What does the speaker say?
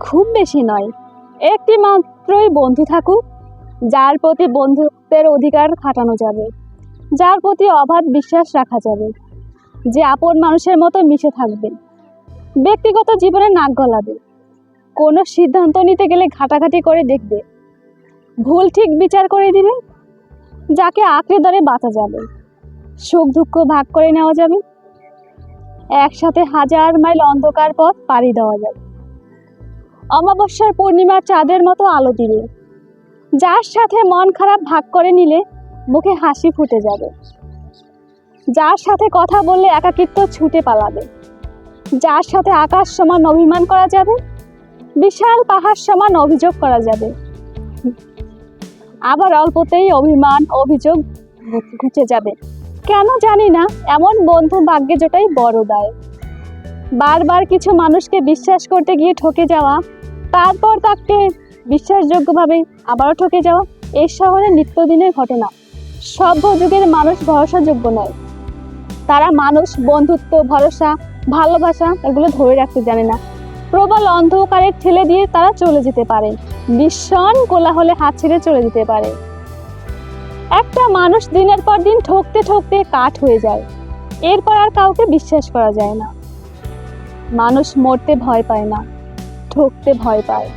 খুব বেশি নয়। একটি মাত্রই বন্ধু থাকুক, যার প্রতি বন্ধুত্বের অধিকার খাটানো যাবে, যার প্রতি অবাধ বিশ্বাস রাখা যাবে, যে আপন মানুষের মতো মিশে থাকবে, ব্যক্তিগত জীবনে নাক গলাবে, কোনো সিদ্ধান্ত নিতে গেলে ঘাটাঘাটি করে দেখবে, ভুল ঠিক বিচার করে দিবে, যাকে আঁকড়ে ধরে বাঁচা যাবে, সুখ দুঃখ ভাগ করে নেওয়া যাবে, একসাথে হাজার মাইল অন্ধকার পথ পাড়ি দেওয়া যাবে। অমাবস্যার পূর্ণিমার চাঁদের মতো আলো দিবে যার সাথে মন খারাপ ভাগ করে নিলে মুখে হাসি ফুটে যাবে। যার সাথে কথা বললে একাকিত্ব ছুটে পালাবে। যার সাথে আকাশ সমান অভিমান করা যাবে, বিশাল পাহাড় সমান অভিযোগ করা যাবে। আবার অল্পতেই অভিমান, অভিযোগ ঘুচে যাবে। কেন জানি না, এমন বন্ধু ভাগ্যে জোটাই বড় দায়। বারবার কিছু মানুষকে বিশ্বাস করতে গিয়ে ঠকে যাওয়া, তারপর তাকে বিশ্বাসযোগ্যভাবে আবারও ঠকে যাওয়া এই শহরে নিত্যদিনের ঘটনা। সভ্য যুগের মানুষ ভরসাযোগ্য নয়। তারা মানুষ, বন্ধুত্ব, ভরসা, ভালোবাসা এগুলো ধরে রাখতে জানে না। প্রবল অন্ধকারের ঠেলে দিয়ে তারা চলে যেতে পারে। ভীষণ কোলাহলে হাত ছেড়ে চলে যেতে পারে। একটা মানুষ দিনের পর দিন ঠকতে ঠকতে কাঠ হয়ে যায়। এরপর আর কাউকে বিশ্বাস করা যায় না। মানুষ মরতে ভয় পায় না ঠকতে ভয় পায়।